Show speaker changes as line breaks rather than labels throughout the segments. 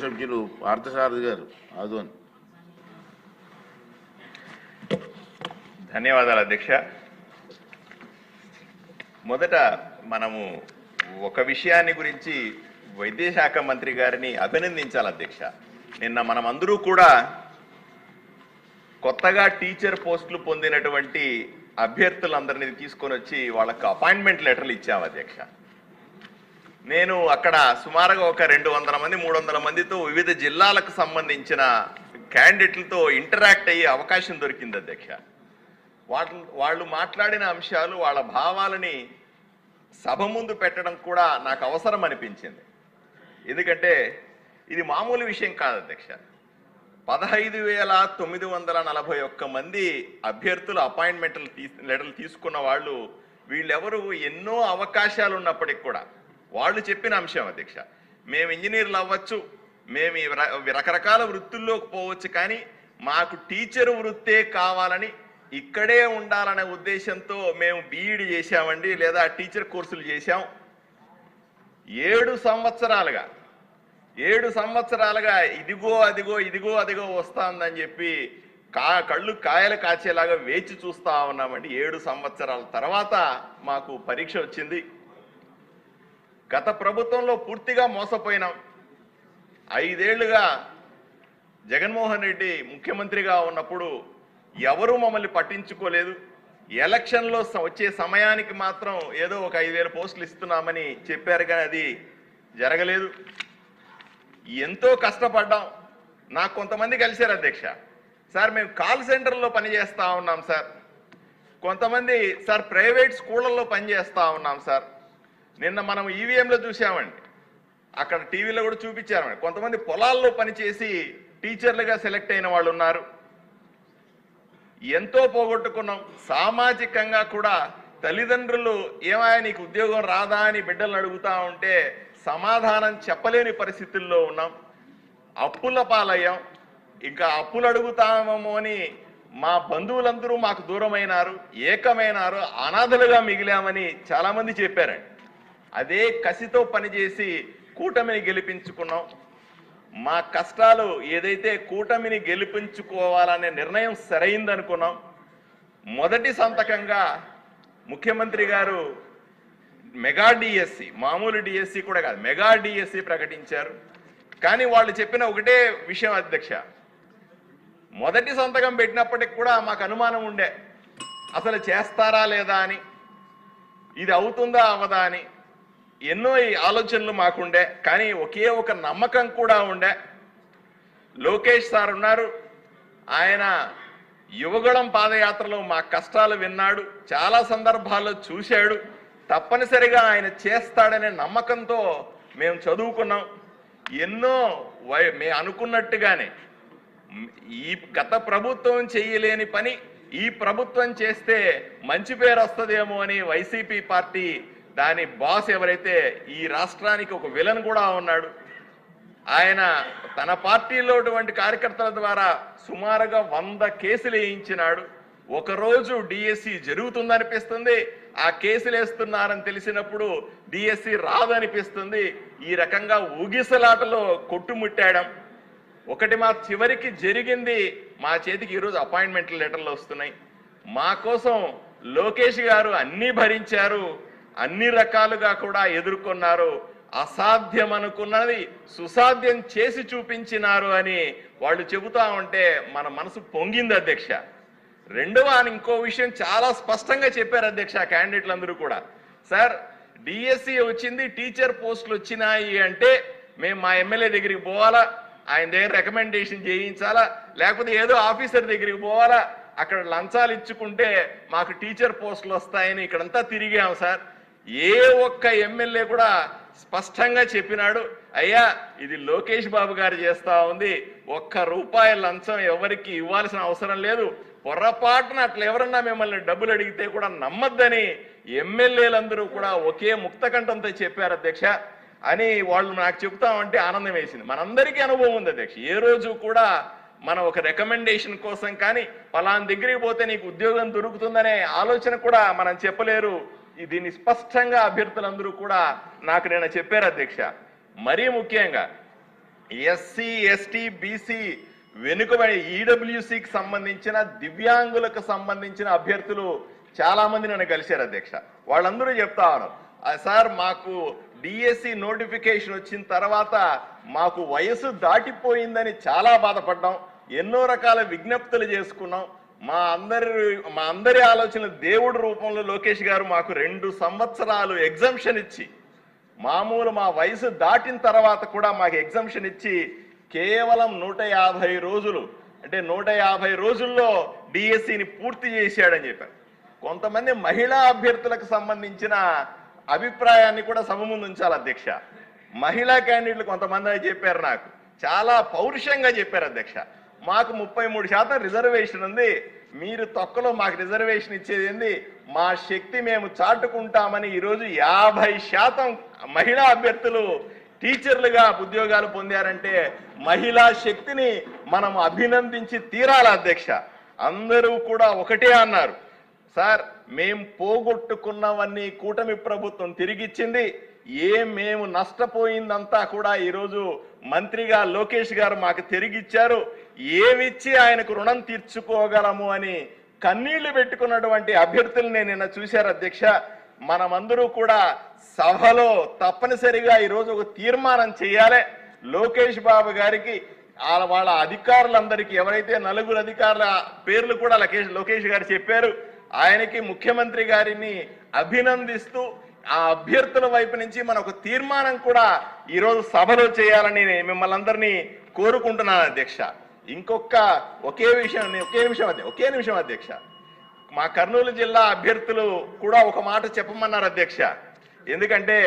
సభ్యులు పార్థసారథి గారు ఆదోన్.
ధన్యవాదాలు అధ్యక్ష. మొదట మనము ఒక విషయాన్ని గురించి వైద్యశాఖ మంత్రి గారిని అభినందించాలి అధ్యక్ష. నిన్న మనమందరూ కూడా కొత్తగా టీచర్ పోస్టులు పొందినటువంటి అభ్యర్థులందరినీ తీసుకొని వచ్చి వాళ్ళకు అపాయింట్మెంట్ లెటర్లు ఇచ్చాము అధ్యక్ష. నేను అక్కడ సుమారుగా ఒక రెండు వందల మంది మూడు వందల మందితో వివిధ జిల్లాలకు సంబంధించిన క్యాండిడేట్లతో ఇంటరాక్ట్ అయ్యే అవకాశం దొరికింది అధ్యక్ష. వాళ్ళు వాళ్ళు మాట్లాడిన అంశాలు వాళ్ళ భావాలని సభ ముందు పెట్టడం కూడా నాకు అవసరం అనిపించింది. ఎందుకంటే ఇది మామూలు విషయం కాదు అధ్యక్ష. పదహైదు వేల తొమ్మిది వందల నలభై ఒక్క మంది అభ్యర్థులు అపాయింట్మెంట్లు తీ లెటర్లు తీసుకున్న వాళ్ళు వీళ్ళెవరు ఎన్నో అవకాశాలు ఉన్నప్పటికి కూడా వాళ్ళు చెప్పిన అంశం అధ్యక్ష. మేము ఇంజనీర్లు అవ్వచ్చు మేము రకరకాల వృత్తుల్లోకి పోవచ్చు కానీ మాకు టీచర్ వృత్తే కావాలని ఇక్కడే ఉండాలనే ఉద్దేశంతో మేము బీఈడి చేశామండి లేదా టీచర్ కోర్సులు చేశాం. ఏడు సంవత్సరాలుగా ఏడు సంవత్సరాలుగా ఇదిగో అదిగో ఇదిగో అదిగో వస్తుందని చెప్పి కా కళ్ళు కాయలు కాచేలాగా వేచి చూస్తా ఉన్నామండి. ఏడు సంవత్సరాల తర్వాత మాకు పరీక్ష వచ్చింది. గత ప్రభుత్వంలో పూర్తిగా మోసపోయినాం. ఐదేళ్ళుగా జగన్మోహన్ రెడ్డి ముఖ్యమంత్రిగా ఉన్నప్పుడు ఎవరూ మమ్మల్ని పట్టించుకోలేదు. ఎలక్షన్లో వచ్చే సమయానికి మాత్రం ఏదో ఒక ఐదు వేల పోస్టులు ఇస్తున్నామని చెప్పారు కానీ అది జరగలేదు. ఎంతో కష్టపడ్డాం. నాకు కొంతమంది కలిశారు అధ్యక్ష. సార్ మేము కాల్ సెంటర్లో పనిచేస్తూ ఉన్నాం సార్. కొంతమంది సార్ ప్రైవేట్ స్కూళ్ళల్లో పనిచేస్తూ ఉన్నాం సార్. నిన్న మనం ఈవీఎంలో చూసామండి అక్కడ టీవీలో కూడా చూపించారు కొంతమంది పొలాల్లో పనిచేసి టీచర్లుగా సెలెక్ట్ అయిన వాళ్ళు ఉన్నారు. ఎంతో పోగొట్టుకున్నాం. సామాజికంగా కూడా తల్లిదండ్రులు ఏమాయా నీకు ఉద్యోగం రాదా? అని బిడ్డలను అడుగుతా ఉంటే సమాధానం చెప్పలేని పరిస్థితుల్లో ఉన్నాం. అప్పుల పాలయ్యాం. ఇంకా అప్పులు అడుగుతామేమో అని మా బంధువులందరూ మాకు దూరమైనారు ఏకమైనారు అనాథలుగా మిగిలామని చాలామంది చెప్పారండి. అదే కసితో పనిచేసి కూటమిని గెలిపించుకున్నాం. మా కష్టాలు ఏదైతే కూటమిని గెలిపించుకోవాలనే నిర్ణయం సరైందనుకున్నాం. మొదటి సంతకంగా ముఖ్యమంత్రి గారు మెగా డిఎస్సి మామూలు డిఎస్సి కూడా కాదు మెగా డిఎస్సి ప్రకటించారు. కానీ వాళ్ళు చెప్పిన ఒకటే విషయం అధ్యక్ష మొదటి సంతకం పెట్టినప్పటికి కూడా మాకు అనుమానం ఉండే అసలు చేస్తారా లేదా అని ఇది అవుతుందా అవదా అని. ఎన్నో ఈ ఆలోచనలు మాకుండే కానీ ఒకే ఒక నమ్మకం కూడా ఉండే. లోకేష్ సార్ ఉన్నారు. ఆయన యువగళం పాదయాత్రలో మా కష్టాలు విన్నాడు. చాలా సందర్భాల్లో చూశాడు. తప్పనిసరిగా ఆయన చేస్తాడనే నమ్మకంతో మేము చదువుకున్నాం. ఎన్నో వై మేము అనుకున్నట్టుగానే ఈ గత ప్రభుత్వం చేయలేని పని ఈ ప్రభుత్వం చేస్తే మంచి పేరు వస్తుందేమో అని వైసీపీ పార్టీ దాని బాస్ ఎవరైతే ఈ రాష్ట్రానికి ఒక విలన్ కూడా ఉన్నాడు ఆయన తన పార్టీలో ఉన్నటువంటి కార్యకర్తల ద్వారా సుమారుగా వంద కేసులు వేయించినాడు. ఒకరోజు డిఎస్సి జరుగుతుందనిపిస్తుంది ఆ కేసులు వేస్తున్నారని తెలిసినప్పుడు డిఎస్సి రాదనిపిస్తుంది. ఈ రకంగా ఊగిసలాటలో కొట్టుముట్టాడం. ఒకటి మా చివరికి జరిగింది మా చేతికి ఈరోజు అపాయింట్మెంట్ లెటర్లు వస్తున్నాయి. మా కోసం లోకేష్ గారు అన్నీ భరించారు. అన్ని రకాలుగా కూడా ఎదుర్కొన్నారు. అసాధ్యం అనుకున్నది సుసాధ్యం చేసి చూపించినారు అని వాళ్ళు చెబుతా ఉంటే మన మనసు పొంగింది అధ్యక్ష. రెండవ ఆయన ఇంకో విషయం చాలా స్పష్టంగా చెప్పారు అధ్యక్ష క్యాండిడేట్లందరూ కూడా. సార్ డిఎస్సి వచ్చింది టీచర్ పోస్టులు వచ్చినాయి అంటే మేము మా ఎమ్మెల్యే దగ్గరికి పోవాలా? ఆయన దగ్గర రికమెండేషన్ చేయించాలా? లేకపోతే ఏదో ఆఫీసర్ దగ్గరికి పోవాలా? అక్కడ లంచాలు ఇచ్చుకుంటే మాకు టీచర్ పోస్టులు వస్తాయని ఇక్కడంతా తిరిగాం సార్. ఏ ఒక్క ఎమ్మెల్యే కూడా స్పష్టంగా చెప్పినాడు అయ్యా ఇది లోకేష్ బాబు గారు చేస్తా ఉంది ఒక్క రూపాయి లంచం ఎవరికి ఇవ్వాల్సిన అవసరం లేదు పొరపాటున అట్లా ఎవరన్నా మిమ్మల్ని డబ్బులు అడిగితే కూడా నమ్మద్దని ఎమ్మెల్యేలందరూ కూడా ఒకే ముక్తకంఠంతో చెప్పారు అధ్యక్ష అని వాళ్ళు నాకు చెప్తామంటే ఆనందం వేసింది. మనందరికీ అనుభవం ఉంది అధ్యక్ష ఏ రోజు కూడా మనం ఒక రికమెండేషన్ కోసం కానీ పలానా దగ్గరికి పోతే నీకు ఉద్యోగం దొరుకుతుందనే ఆలోచన కూడా మనం చెప్పలేరు. దీన్ని స్పష్టంగా అభ్యర్థులందరూ కూడా నాకు నేను చెప్పారు అధ్యక్ష. మరీ ముఖ్యంగా ఎస్సీ ఎస్టీ బీసీ వెనుకబడి ఈడబ్ల్యూసికి సంబంధించిన దివ్యాంగులకు సంబంధించిన అభ్యర్థులు చాలా మంది నన్ను కలిశారు అధ్యక్ష. వాళ్ళందరూ చెప్తా ఉన్నారు. సార్ మాకు డిఎస్సి నోటిఫికేషన్ వచ్చిన తర్వాత మాకు వయసు దాటిపోయిందని చాలా బాధపడ్డాం. ఎన్నో రకాల విజ్ఞప్తులు చేసుకున్నాం. మా అందరి మా అందరి ఆలోచన దేవుడి రూపంలో లోకేష్ గారు మాకు రెండు సంవత్సరాలు ఎగ్జంప్షన్ ఇచ్చి మామూలు మా వయసు దాటిన తర్వాత కూడా మాకు ఎగ్జంప్షన్ ఇచ్చి కేవలం నూట యాభై రోజులు అంటే నూట యాభై రోజుల్లో డిఎస్సిని పూర్తి చేశాడని చెప్పారు. కొంతమంది మహిళా అభ్యర్థులకు సంబంధించిన అభిప్రాయాన్ని కూడా సభ ముందు ఉంచాలి అధ్యక్ష. మహిళా క్యాండిడేట్లు కొంతమంది చెప్పారు నాకు. చాలా పౌరుషంగా చెప్పారు అధ్యక్ష. మాకు ముప్పై మూడు శాతం రిజర్వేషన్ ఉంది. మీరు తొక్కలో మాకు రిజర్వేషన్ ఇచ్చేది ఏంది? మా శక్తి మేము చాటుకుంటామని ఈరోజు యాభై శాతం మహిళా అభ్యర్థులు టీచర్లుగా ఉద్యోగాలు పొందారంటే మహిళా శక్తిని మనం అభినందించి తీరాల అధ్యక్ష? అందరూ కూడా ఒకటే అన్నారు. సార్ మేం పోగొట్టుకున్నవన్నీ కూటమి ప్రభుత్వం తిరిగిచ్చింది. ఏ మేము నష్టపోయిందంతా కూడా ఈరోజు మంత్రిగా లోకేష్ గారు మాకు తిరిగిచ్చారు. ఏమిచ్చి ఆయనకు రుణం తీర్చుకోగలము అని కన్నీళ్ళు పెట్టుకున్నటువంటి అభ్యర్థులు నేను నిన్న చూశారు అధ్యక్ష. మనమందరూ కూడా సభలో తప్పనిసరిగా ఈరోజు ఒక తీర్మానం చేయాలి. లోకేష్ బాబు గారికి వాళ్ళ వాళ్ళ అధికారులందరికీ ఎవరైతే నలుగురు అధికారుల పేర్లు కూడా లోకేష్ లోకేష్ గారు చెప్పారు ఆయనకి ముఖ్యమంత్రి గారిని అభినందిస్తూ ఆ అభ్యర్థుల వైపు నుంచి మన ఒక తీర్మానం కూడా ఈరోజు సభలో చేయాలని నేను మిమ్మల్ని అందరినీ కోరుకుంటున్నాను అధ్యక్ష. ఇంకొక ఒకే విషయం ఒకే నిమిషం అదే ఒకే నిమిషం అధ్యక్ష. మా కర్నూలు జిల్లా అభ్యర్థులు కూడా ఒక మాట చెప్పమన్నారు అధ్యక్ష. ఎందుకంటే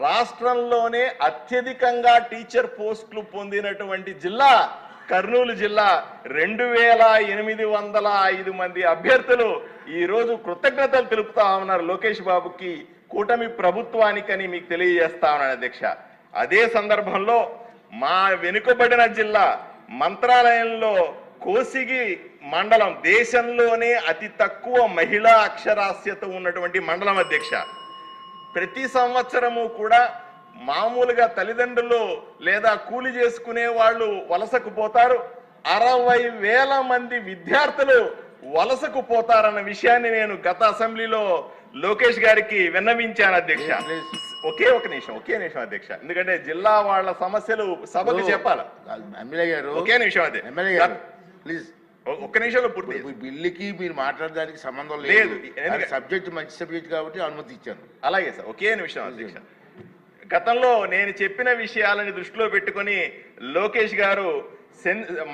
రాష్ట్రంలోనే అత్యధికంగా టీచర్ పోస్టులు పొందినటువంటి జిల్లా కర్నూలు జిల్లా రెండు వేల ఎనిమిది వందల ఐదు మంది అభ్యర్థులు ఈరోజు కృతజ్ఞతలు తెలుపుతా ఉన్నారు లోకేష్ బాబుకి. కూటమి ప్రభుత్వానికని మీకు తెలియజేస్తా ఉన్నాను అధ్యక్ష. అదే సందర్భంలో మా వెనుకబడిన జిల్లా మంత్రాలయంలో కోసిగి మండలం దేశంలోనే అతి తక్కువ మహిళా అక్షరాస్యత ఉన్నటువంటి మండలం అధ్యక్ష. ప్రతి సంవత్సరము కూడా మామూలుగా తల్లిదండ్రులు లేదా కూలి చేసుకునే వాళ్ళు వలసకు పోతారు. అరవై వేల మంది విద్యార్థులు వలసకు పోతారన్న విషయాన్ని నేను గత అసెంబ్లీలో లోకేష్ గారికి విన్నవించాను అధ్యక్ష. ఒకే ఒక నిమిషం ఒకే నిమిషం అధ్యక్ష. ఎందుకంటే జిల్లా వాళ్ళ సమస్యలు సభకు చెప్పాలి.
ఎమ్మెల్యే గారు.
ఒకే నిమిషం అదే.
ఎమ్మెల్యే గారు ప్లీజ్.
ఒక్క నిమిషంలో పూర్తి
బిల్లుకి మీరు మాట్లాడడానికి సంబంధం
లేదు.
సబ్జెక్ట్ మంచి సబ్జెక్ట్ కాబట్టి అనుమతి ఇచ్చాను.
అలాగే సార్ ఒకే నిమిషం అధ్యక్ష. గతంలో నేను చెప్పిన విషయాలని దృష్టిలో పెట్టుకొని లోకేష్ గారు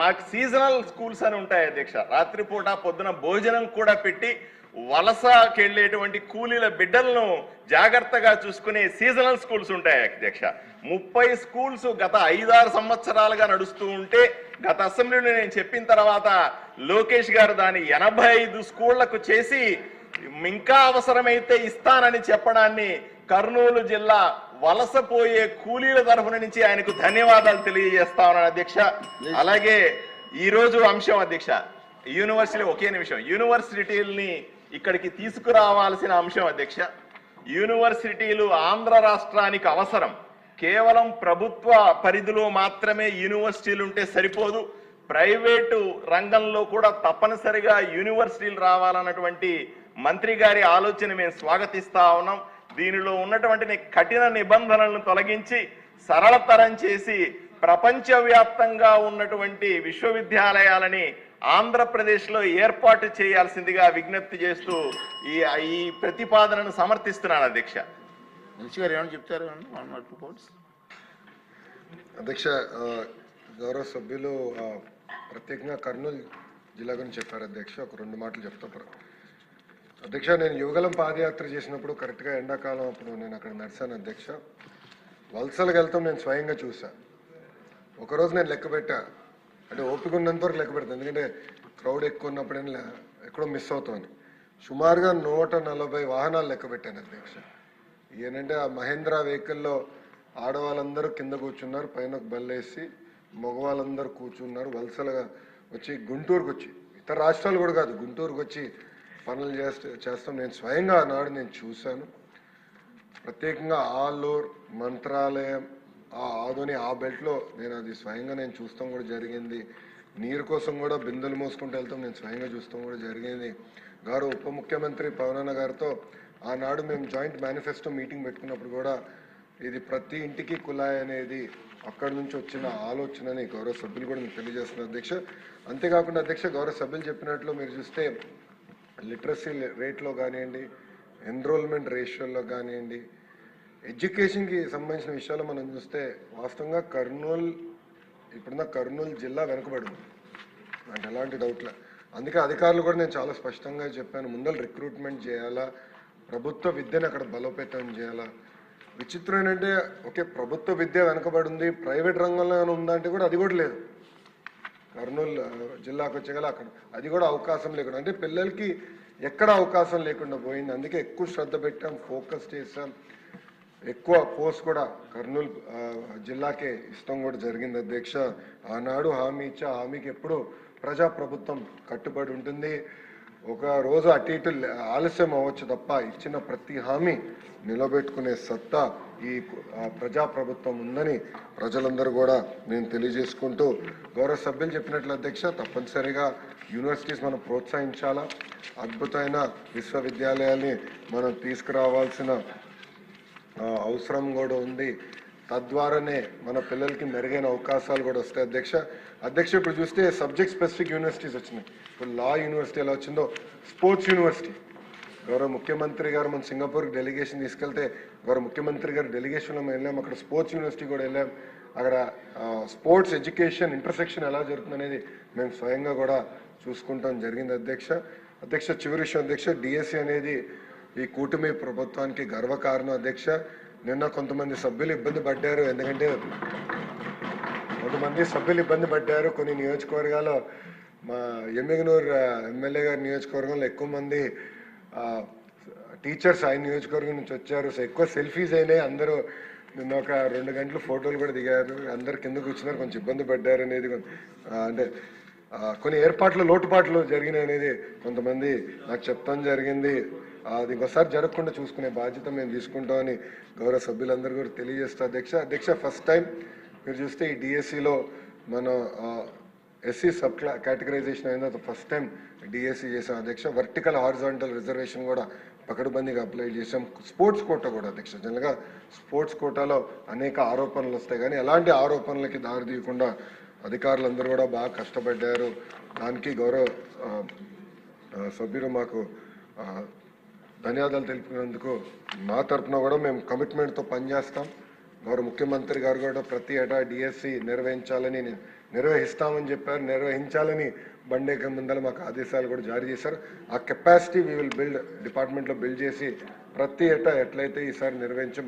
మాకు సీజనల్ స్కూల్స్ అని ఉంటాయి అధ్యక్ష. రాత్రిపూట పొద్దున భోజనం కూడా పెట్టి వలసకెళ్ళేటువంటి కూలీల బిడ్డలను జాగ్రత్తగా చూసుకునే సీజనల్ స్కూల్స్ ఉంటాయి అధ్యక్ష. ముప్పై స్కూల్స్ గత ఐదారు సంవత్సరాలుగా నడుస్తూ ఉంటే గత అసెంబ్లీలో నేను చెప్పిన తర్వాత లోకేష్ గారు దాన్ని ఎనభై ఐదు స్కూళ్ళకు చేసి ఇంకా అవసరమైతే ఇస్తానని చెప్పడాన్ని కర్నూలు జిల్లా వలసపోయే కూలీల తరఫున నుంచి ఆయనకు ధన్యవాదాలు తెలియజేస్తా ఉన్నాను అధ్యక్ష. అలాగే ఈ రోజు అంశం అధ్యక్ష యూనివర్సిటీ ఒకే నిమిషం యూనివర్సిటీల్ని ఇక్కడికి తీసుకురావాల్సిన అంశం అధ్యక్ష యూనివర్సిటీలు ఆంధ్ర రాష్ట్రానికి అవసరం. కేవలం ప్రభుత్వ పరిధిలో మాత్రమే యూనివర్సిటీలు ఉంటే సరిపోదు. ప్రైవేటు రంగంలో కూడా తప్పనిసరిగా యూనివర్సిటీలు రావాలన్నటువంటి మంత్రి గారి ఆలోచన మేము స్వాగతిస్తా ఉన్నాం. దీనిలో ఉన్నటువంటి కఠిన నిబంధనలను తొలగించి సరళతరం చేసి ప్రపంచవ్యాప్తంగా ఉన్నటువంటి విశ్వవిద్యాలయాలని ఆంధ్రప్రదేశ్లో ఏర్పాటు చేయాల్సిందిగా విజ్ఞప్తి చేస్తూ ఈ ఈ ప్రతిపాదనను సమర్థిస్తున్నాను అధ్యక్ష.
మినిస్టర్ గారు ఏమైనా చెప్తారు?
అధ్యక్ష గౌరవ సభ్యులు ప్రత్యేకంగా కర్నూలు జిల్లా గురించి చెప్పారు అధ్యక్ష. ఒక రెండు మాటలు చెప్తా ప్ర- అధ్యక్ష నేను యువగలం పాదయాత్ర చేసినప్పుడు కరెక్ట్గా ఎండాకాలం అప్పుడు నేను అక్కడ నడిచాను అధ్యక్ష. వలసలకు వెళ్తాం నేను స్వయంగా చూసా. ఒకరోజు నేను లెక్క పెట్టా. అంటే ఓపిక ఉన్నంత వరకు లెక్క పెడతాను. ఎందుకంటే క్రౌడ్ ఎక్కువ ఉన్నప్పుడు ఎక్కడో మిస్ అవుతామని సుమారుగా నూట నలభై వాహనాలు లెక్క పెట్టాను అధ్యక్ష. ఏంటంటే ఆ మహేంద్ర వెహికల్లో ఆడవాళ్ళందరూ కింద కూర్చున్నారు పైన ఒక బల్లేసి మగవాళ్ళందరూ కూర్చున్నారు వలసలుగా వచ్చి గుంటూరుకు వచ్చి. ఇతర రాష్ట్రాలు కూడా కాదు గుంటూరుకు వచ్చి పనులు చేస్తే చేస్తాం. నేను స్వయంగా ఆనాడు నేను చూశాను. ప్రత్యేకంగా ఆలూర్ మంత్రాలయం ఆ ఆదోని ఆ బెల్ట్లో నేను అది స్వయంగా నేను చూస్తాం కూడా జరిగింది. నీరు కోసం కూడా బిందెలు మోసుకుంటూ వెళ్తాం నేను స్వయంగా చూస్తాం కూడా జరిగింది. గారు ఉప ముఖ్యమంత్రి పవనన్న గారితో ఆనాడు మేము జాయింట్ మేనిఫెస్టో మీటింగ్ పెట్టుకున్నప్పుడు కూడా ఇది ప్రతి ఇంటికి కులాయి అనేది అక్కడి నుంచి వచ్చిన ఆలోచనని గౌరవ సభ్యులు కూడా మీకు తెలియజేస్తున్నారు అధ్యక్ష. అంతేకాకుండా అధ్యక్ష గౌరవ సభ్యులు చెప్పినట్లు మీరు చూస్తే లిటరసీ రేట్లో కానివ్వండి ఎన్రోల్మెంట్ రేషియోలో కానివ్వండి ఎడ్యుకేషన్కి సంబంధించిన విషయాలు మనం చూస్తే వాస్తవంగా కర్నూలు ఇప్పుడున్న కర్నూలు జిల్లా వెనుకబడింది. అంటే ఎలాంటి డౌట్లే. అందుకే అధికారులు కూడా నేను చాలా స్పష్టంగా చెప్పాను. ముందర రిక్రూట్మెంట్ చేయాలా? ప్రభుత్వ విద్యను అక్కడ బలోపేతం చేయాలా? విచిత్రం ఏంటంటే ఓకే ప్రభుత్వ విద్య వెనకబడింది ప్రైవేట్ రంగంలో ఏమైనా ఉందా అంటే కూడా అది కూడా లేదు. కర్నూలు జిల్లాకు వచ్చేగల అక్కడ అది కూడా అవకాశం లేకుండా అంటే పిల్లలకి ఎక్కడ అవకాశం లేకుండా పోయింది. అందుకే ఎక్కువ శ్రద్ధ పెట్టాం ఫోకస్ చేసాం ఎక్కువ పోస్ట్ కూడా కర్నూలు జిల్లాకే ఇష్టం కూడా జరిగింది అధ్యక్ష. ఆనాడు హామీ ఇచ్చా హామీకి ఎప్పుడు ప్రజాప్రభుత్వం కట్టుబడి ఉంటుంది. ఒక రోజు అటు ఇటు ఆలస్యం అవ్వచ్చు తప్ప ఇచ్చిన ప్రతి హామీ నిలబెట్టుకునే సత్తా ఈ ప్రజాప్రభుత్వం ఉందని ప్రజలందరూ కూడా నేను తెలియజేసుకుంటూ గౌరవ సభ్యులు చెప్పినట్లు అధ్యక్ష తప్పనిసరిగా యూనివర్సిటీస్ మనం ప్రోత్సహించాలా? అద్భుతమైన విశ్వవిద్యాలయాల్ని మనం తీసుకురావాల్సిన అవసరం కూడా ఉంది. తద్వారానే మన పిల్లలకి మెరుగైన అవకాశాలు కూడా వస్తాయి. అధ్యక్ష అధ్యక్ష ఇప్పుడు చూస్తే సబ్జెక్ట్ స్పెసిఫిక్ యూనివర్సిటీస్ వచ్చినాయి. ఇప్పుడు లా యూనివర్సిటీ ఎలా వచ్చిందో? స్పోర్ట్స్ యూనివర్సిటీ గౌరవ ముఖ్యమంత్రి గారు మన సింగపూర్ డెలిగేషన్ తీసుకెళ్తే గౌరవ ముఖ్యమంత్రి గారు డెలిగేషన్లో మేము వెళ్ళాం. అక్కడ స్పోర్ట్స్ యూనివర్సిటీ కూడా వెళ్ళాం. అక్కడ స్పోర్ట్స్ ఎడ్యుకేషన్ ఇంటర్సెక్షన్ ఎలా జరుగుతుంది అనేది మేము స్వయంగా కూడా చూసుకుంటాం. జరిగింది అధ్యక్ష. అధ్యక్ష చివరి విషయం అధ్యక్ష డిఎస్సి అనేది ఈ కూటమి ప్రభుత్వానికి గర్వకారణం అధ్యక్ష. నిన్న కొంతమంది సభ్యులు ఇబ్బంది పడ్డారు ఎందుకంటే కొంతమంది సభ్యులు ఇబ్బంది పడ్డారు. కొన్ని నియోజకవర్గాల్లో మా ఎమ్మిగనూరు ఎమ్మెల్యే గారి నియోజకవర్గంలో ఎక్కువ మంది టీచర్స్ ఆయన నియోజకవర్గం నుంచి వచ్చారు. సో ఎక్కువ సెల్ఫీస్ అయినాయి. అందరూ నిన్న ఒక రెండు గంటలు ఫోటోలు కూడా దిగారు. అందరు కిందకు వచ్చినారు కొంచెం ఇబ్బంది పడ్డారు అనేది అంటే కొన్ని ఏర్పాట్లు లోటుపాట్లు జరిగినాయి అనేది కొంతమంది నాకు చెప్తాం జరిగింది. అది ఇంకోసారి జరగకుండా చూసుకునే బాధ్యత మేము తీసుకుంటామని గౌరవ సభ్యులందరూ కూడా తెలియజేస్తా అధ్యక్ష అధ్యక్ష ఫస్ట్ టైం మీరు చూస్తే ఈ డిఎస్సిలో మన ఎస్సీ సబ్ క్లా కేటగరైజేషన్ అయిన ఫస్ట్ టైం డిఎస్సి చేసాం అధ్యక్ష వర్టికల్ హారిజాంటల్ రిజర్వేషన్ కూడా పకడ్బందీగా అప్లై చేసాం స్పోర్ట్స్ కోట కూడా అధ్యక్ష. జనరల్గా స్పోర్ట్స్ కోటాలో అనేక ఆరోపణలు వస్తాయి. కానీ ఎలాంటి ఆరోపణలకి దారి తీయకుండా అధికారులందరూ కూడా బాగా కష్టపడ్డారు. దానికి గౌరవ సభ్యులు మాకు ధన్యవాదాలు తెలిపినందుకు మా తరపున కూడా మేము కమిట్మెంట్తో పనిచేస్తాం. గౌరవ ముఖ్యమంత్రి గారు కూడా ప్రతి ఏటా డిఎస్సి నిర్వహించాలని నిర్వహిస్తామని చెప్పారు నిర్వహించాలని బండేక ముందర మాకు ఆదేశాలు కూడా జారీ చేశారు. ఆ కెపాసిటీ వీ విల్ బిల్డ్ డిపార్ట్మెంట్లో బిల్డ్ చేసి ప్రతి ఏటా ఎట్లయితే ఈసారి నిర్వహించి